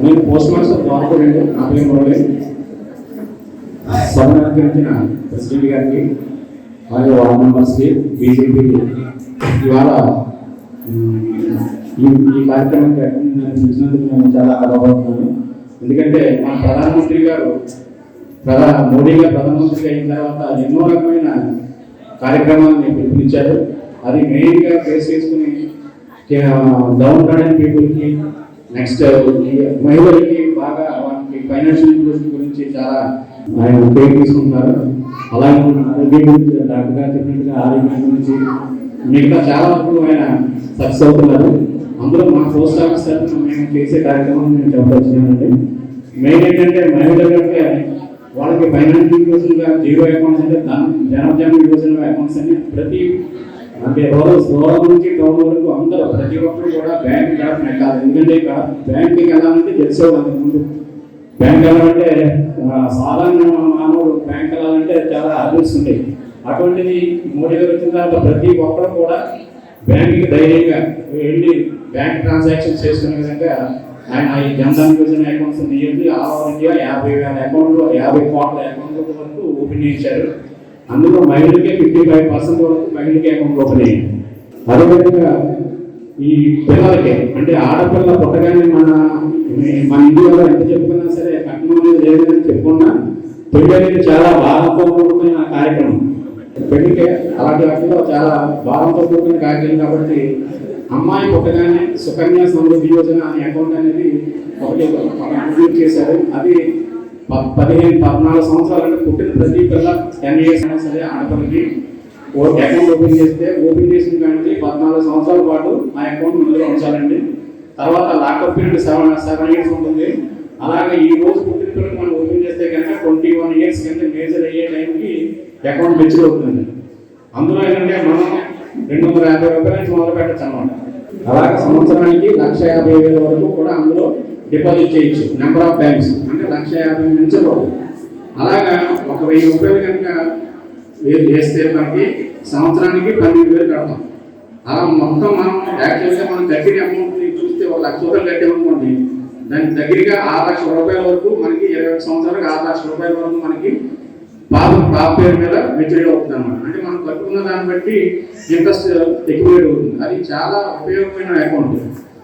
నేను post master Dwarapudi నా పేరు మురళి. సభను అలంకరించిన ప్రెసిడెంట్ గారికి అలాగే వార్డ్ మెంబర్స్కి బీజేపీకి ఇవాళ ఈ ఈ కార్యక్రమానికి పిలిచినందుకు నేను చాలా గర్వపడుతున్నాను ఎందుకంటే మన ప్రధానమంత్రి గారు ప్రధాన మోడీ గారు ప్రధానమంత్రి అయిన తర్వాత ఎన్నో రకమైన కార్యక్రమాలను పిలిపించారు అది మెయిన్గా ఫేస్ చేసుకుని డౌన్ టౌన్ పీపుల్కి నెక్స్ట్ uh, మహిళలకి బాగా వాళ్ళకి ఫైనాన్షియల్ ఇంక్లూజన్ గురించి చాలా ఆయన కేర్ తీసుకుంటున్నారు. అలాగే ఆరోగ్యం గురించి డాక్టర్ గారు చెప్పినట్టుగా ఆరోగ్యం గురించి మిగతా చాలా వరకు ఆయన సక్సెస్ అవుతున్నారు. అందులో మా పోస్ట్ ఆఫీస్ తరఫున మేము చేసే కార్యక్రమం నేను చెప్పవచ్చునండి మెయిన్ ఏంటంటే మహిళలకంటే వాళ్ళకి ఫైనాన్షియల్ ఇంక్లూజన్గా జీరో అకౌంట్స్ అంటే ధన జనజన యోజన అకౌంట్స్ అని ప్రతి అంటే రూరల్ నుంచి టౌన్ వరకు అందరూ ప్రతి ఒక్కరు కూడా బ్యాంక్ డాట్ నెట్టాలి ఎందుకంటే ఇక్కడ బ్యాంక్కి వెళ్ళాలంటే తెలిసేవాళ్ళు ముందు. బ్యాంక్ వెళ్ళాలంటే సాధారణ మానవుడు బ్యాంక్ వెళ్ళాలంటే చాలా ఆర్డర్స్ ఉండేవి అటువంటిది మోడీ గారు వచ్చిన తర్వాత ప్రతి ఒక్కరు కూడా బ్యాంక్కి ధైర్యంగా వెళ్ళి బ్యాంక్ ట్రాన్సాక్షన్స్ చేసుకునే విధంగా ఆయన ఈ జనధన్ యోజన అకౌంట్స్ నియోజక ఆల్ ఇండియా యాభై వేల అకౌంట్లు యాభై కోట్ల అకౌంట్ల వరకు ఓపెన్ చేశారు. అందులో మహిళలకి ఫిఫ్టీ ఫైవ్ పర్సెంట్ వరకు మహిళలకి అకౌంట్ ఓపెన్ అయ్యాయి అదేవిధంగా ఈ పిల్లలకే అంటే ఆడపిల్ల పుట్టగానే మన మన ఇండియాలో ఎంత చెప్పుకున్నా సరే కట్నం అనేది లేదని చెప్పుకున్నా పెళ్ళి అనేది చాలా భారంతో కూడుకున్న కార్యక్రమం. పెళ్ళికే అలాంటి వాటిలో చాలా భారంతో కూడుకున్న కార్యక్రమం కాబట్టి అమ్మాయి పుట్టగానే సుకన్య సమృద్ధి యోజన అనే అకౌంట్ అనేది ఒకటి చేశారు. అది పదిహేను పద్నాలుగు సంవత్సరాలు అంటే పుట్టిన ప్రతి పిల్ల టెన్ ఇయర్స్ అయినా సరే ఆడపిల్లకి ఒక అకౌంట్ ఓపెన్ చేస్తే ఓపెన్ చేసిన కానీ పద్నాలుగు సంవత్సరాల పాటు ఆ అకౌంట్ ముందులో ఉంచాలండి. తర్వాత lockup period seven seven years ఉంటుంది. అలాగే ఈ రోజు పుట్టిన పిల్లలు మనం ఓపెన్ చేస్తే కనుక ట్వంటీ వన్ ఇయర్స్ కంటే మేజర్ అయ్యే టైంకి అకౌంట్ మెచ్యూర్ అవుతుంది. అందులో ఏంటంటే మనం రెండు వందల యాభై రూపాయల నుంచి మొదలు పెట్టచ్చు అనమాట అలాగే సంవత్సరానికి లక్ష యాభై వేల వరకు కూడా అందులో డిపాజిట్ చేయొచ్చు. నెంబర్ ఆఫ్ బ్యాంక్స్ అంటే లక్ష యాభై నుంచి అలాగా ఒక వెయ్యి రూపాయలు కనుక వేరు చేస్తే మనకి సంవత్సరానికి పన్నెండు వేలు కడతాం. అలా మొత్తం మనం యాక్చువల్గా మనం కట్టిన అమౌంట్ని చూస్తే ఒక లక్ష రూపాయలు కట్టామనుకోండి దానికి దగ్గరగా ఆరు లక్షల రూపాయల వరకు మనకి ఇరవై సంవత్సరాలకు ఆరు లక్షల రూపాయల వరకు మనకి పాప పాప పేరు మీద మెచ్యూరిటీ అవుతుంది అనమాట అంటే మనం కట్టుకున్న దాన్ని బట్టి ఇంట్రెస్ట్ ఎక్కువ అవుతుంది అది చాలా ఉపయోగమైన అకౌంట్.